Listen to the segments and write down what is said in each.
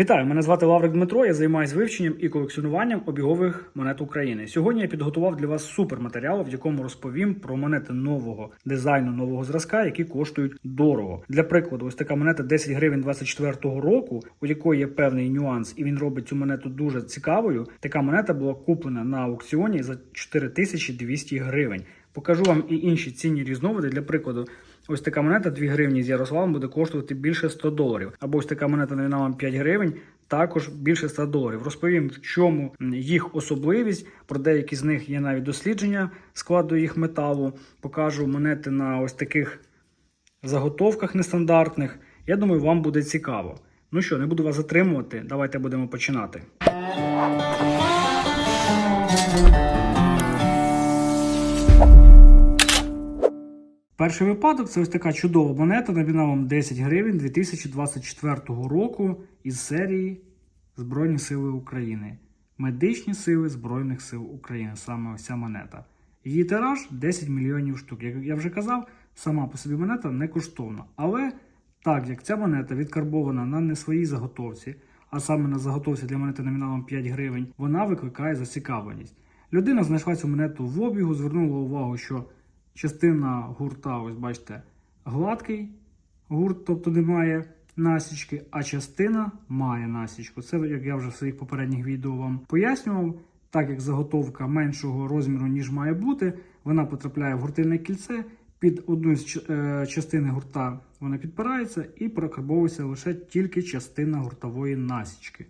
Вітаю, мене звати Лаврик Дмитро. Я займаюся вивченням і колекціонуванням обігових монет України. Сьогодні я підготував для вас суперматеріал, в якому розповім про монети нового дизайну, нового зразка, які коштують дорого. Для прикладу, ось така монета 10 гривень 24-го року, у якої є певний нюанс, і він робить цю монету дуже цікавою. Така монета була куплена на аукціоні за 4200 гривень. Покажу вам і інші цінні різновиди. Для прикладу, ось така монета 2 гривні з Ярославом буде коштувати більше 100 доларів. Або ось така монета номіналом 5 гривень. Також більше 100 доларів. Розповім, в чому їх особливість. Про деякі з них є навіть дослідження складу їх металу. Покажу монети на ось таких заготовках нестандартних. Я думаю, вам буде цікаво. Ну що, не буду вас затримувати. Давайте будемо починати. Перший випадок це ось така чудова монета номіналом 10 гривень 2024 року із серії Збройні Сили України. Медичні сили Збройних сил України. Саме ось монета. Її тираж 10 мільйонів штук. Як я вже казав, сама по собі монета не коштовна. Але так як ця монета відкарбована на не своїй заготовці, а саме на заготовці для монети номіналом 5 гривень, вона викликає зацікавленість. Людина знайшла цю монету в обігу, звернула увагу, що частина гурта, ось бачите, гладкий гурт, тобто немає насічки, а частина має насічку. Це, як я вже в своїх попередніх відео вам пояснював, так як заготовка меншого розміру, ніж має бути, вона потрапляє в гуртильне кільце, під одну з е, частини гурта вона підпирається і прокарбовується лише тільки частина гуртової насічки.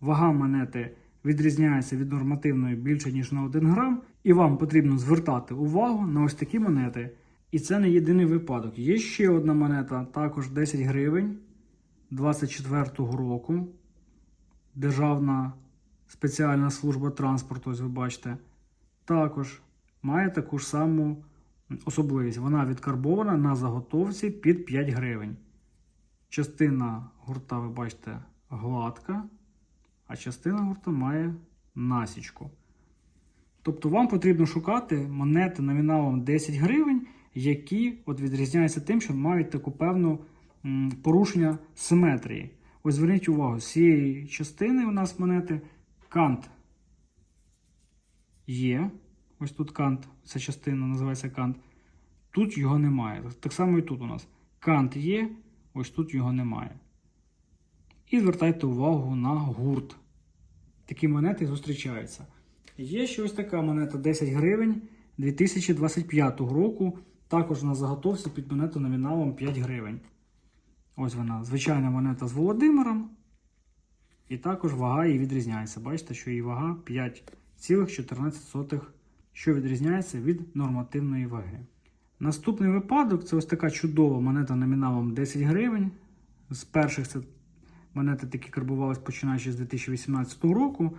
Вага монети відрізняється від нормативної більше, ніж на 1 грам, і вам потрібно звертати увагу на ось такі монети. І це не єдиний випадок. Є ще одна монета, також 10 гривень 24-го року. Державна спеціальна служба транспорту, ось ви бачите, також має таку ж саму особливість. Вона відкарбована на заготовці під 5 гривень. Частина гурта, ви бачите, гладка а частина гурту має насічку. Тобто вам потрібно шукати монети номіналом 10 гривень, які от відрізняються тим, що мають таку певну порушення симетрії. Ось зверніть увагу, з цієї частини у нас монети кант є. Ось тут кант, ця частина називається кант. Тут його немає. Так само і тут у нас кант є, ось тут його немає. І звертайте увагу на гурт. Такі монети зустрічаються. Є ще ось така монета 10 гривень 2025 року. Також на заготовці під монету номіналом 5 гривень. Ось вона, звичайна монета з Володимиром. І також вага її відрізняється. Бачите, що її вага 5,14, що відрізняється від нормативної ваги. Наступний випадок це ось така чудова монета номіналом 10 гривень. З перших це монети такі карбувались починаючи з 2018 року,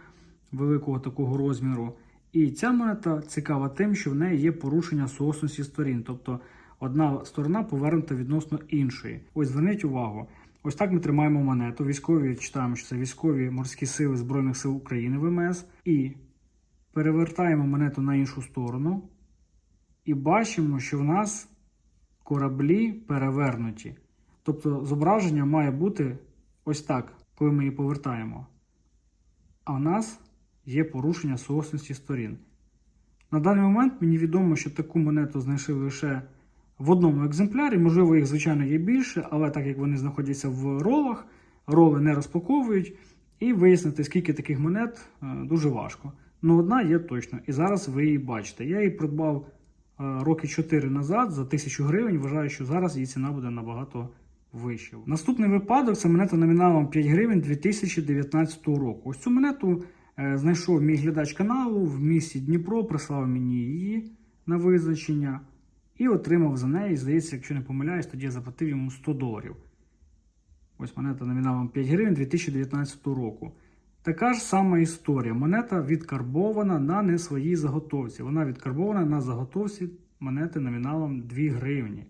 великого такого розміру. І ця монета цікава тим, що в неї є порушення соосності сторін. Тобто одна сторона повернута відносно іншої. Ось зверніть увагу. Ось так ми тримаємо монету. Військові читаємо, що це військові морські сили Збройних сил України ВМС. І перевертаємо монету на іншу сторону. І бачимо, що в нас кораблі перевернуті. Тобто зображення має бути ось так, коли ми її повертаємо. А в нас є порушення соосності сторін. На даний момент мені відомо, що таку монету знайшли лише в одному екземплярі. Можливо, їх, звичайно, є більше, але так як вони знаходяться в ролах, роли не розпаковують, і вияснити, скільки таких монет е, дуже важко. Ну, одна є точно, і зараз ви її бачите. Я її придбав е, роки 4 назад за 1000 гривень. Вважаю, що зараз її ціна буде набагато вище. Наступний випадок це монета номіналом 5 гривень 2019 року. Ось цю монету знайшов мій глядач каналу в місті Дніпро, прислав мені її на визначення і отримав за неї, здається, якщо не помиляюсь, тоді я заплатив йому 100 доларів. Ось монета номіналом 5 гривень 2019 року. Така ж сама історія. Монета відкарбована на не своїй заготовці. Вона відкарбована на заготовці монети номіналом 2 гривні.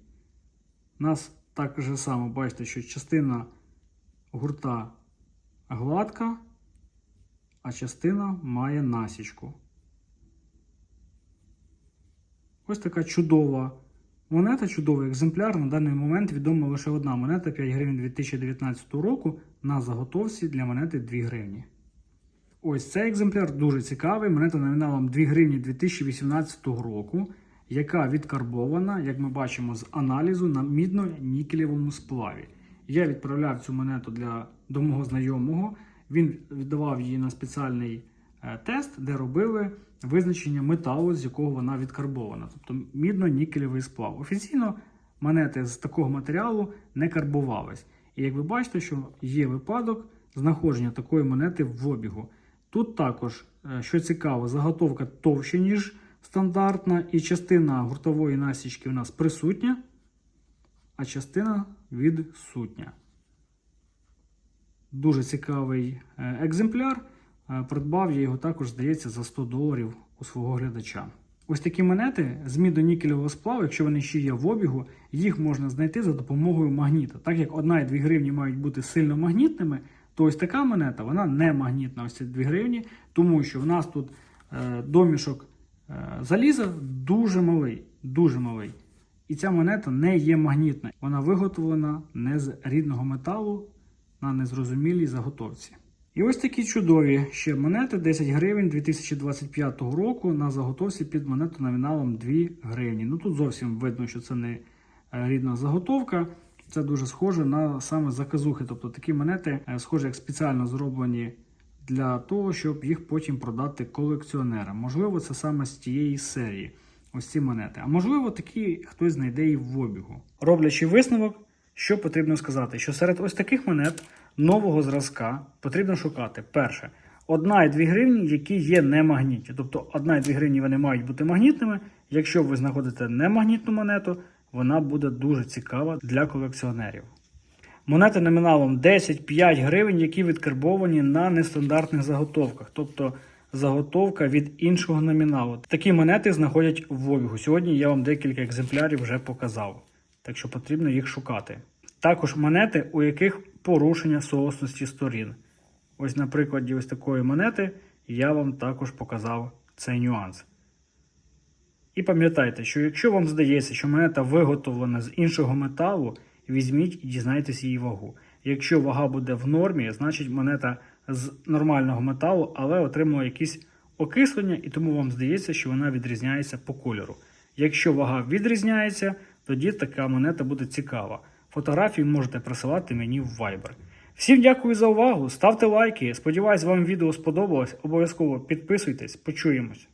Нас так же само, бачите, що частина гурта гладка, а частина має насічку. Ось така чудова Монета чудовий екземпляр. На даний момент відома лише одна монета 5 гривень 2019 року на заготовці для монети 2 гривні. Ось цей екземпляр дуже цікавий. Монета номіналом 2 гривні 2018 року, яка відкарбована, як ми бачимо, з аналізу на мідно-нікелєвому сплаві. Я відправляв цю монету для до мого знайомого. Він віддавав її на спеціальний е, тест, де робили визначення металу, з якого вона відкарбована, тобто мідно-нікелєвий сплав. Офіційно монети з такого матеріалу не карбувались. І як ви бачите, що є випадок знаходження такої монети в обігу. Тут також, е, що цікаво, заготовка товща, ніж стандартна, і частина гуртової насічки у нас присутня, а частина відсутня. Дуже цікавий е, екземпляр. Е, Придбав я його також, здається, за 100 доларів у свого глядача. Ось такі монети з мідонікельового сплаву, якщо вони ще є в обігу, їх можна знайти за допомогою магніта. Так як 1 і 2 гривні мають бути сильно магнітними, то ось така монета вона не магнітна, ось ці 2 гривні, тому що в нас тут е, домішок заліза дуже малий, дуже малий. І ця монета не є магнітна. Вона виготовлена не з рідного металу на незрозумілій заготовці. І ось такі чудові ще монети 10 гривень 2025 року на заготовці під монету номіналом 2 гривні. Ну тут зовсім видно, що це не е, рідна заготовка. Це дуже схоже на саме заказухи. Тобто такі монети е, схожі як спеціально зроблені для того, щоб їх потім продати колекціонерам. Можливо, це саме з тієї серії. Ось ці монети. А можливо, такі хтось знайде і в обігу. Роблячи висновок, що потрібно сказати, що серед ось таких монет нового зразка потрібно шукати перше. Одна і 2 гривні, які є немагнітні. Тобто одна і 2 гривні вони мають бути магнітними. Якщо ви знаходите немагнітну монету, вона буде дуже цікава для колекціонерів. Монети номіналом 10-5 гривень, які відкарбовані на нестандартних заготовках, тобто заготовка від іншого номіналу. Такі монети знаходять в обігу. Сьогодні я вам декілька екземплярів вже показав, так що потрібно їх шукати. Також монети, у яких порушення соосності сторін. Ось на прикладі ось такої монети я вам також показав цей нюанс. І пам'ятайте, що якщо вам здається, що монета виготовлена з іншого металу, візьміть і дізнайтесь її вагу. Якщо вага буде в нормі, значить монета з нормального металу, але отримала якісь окислення, і тому вам здається, що вона відрізняється по кольору. Якщо вага відрізняється, тоді така монета буде цікава. Фотографії можете присилати мені в Viber. Всім дякую за увагу, ставте лайки. Сподіваюсь, вам відео сподобалось. Обов'язково підписуйтесь, почуємось.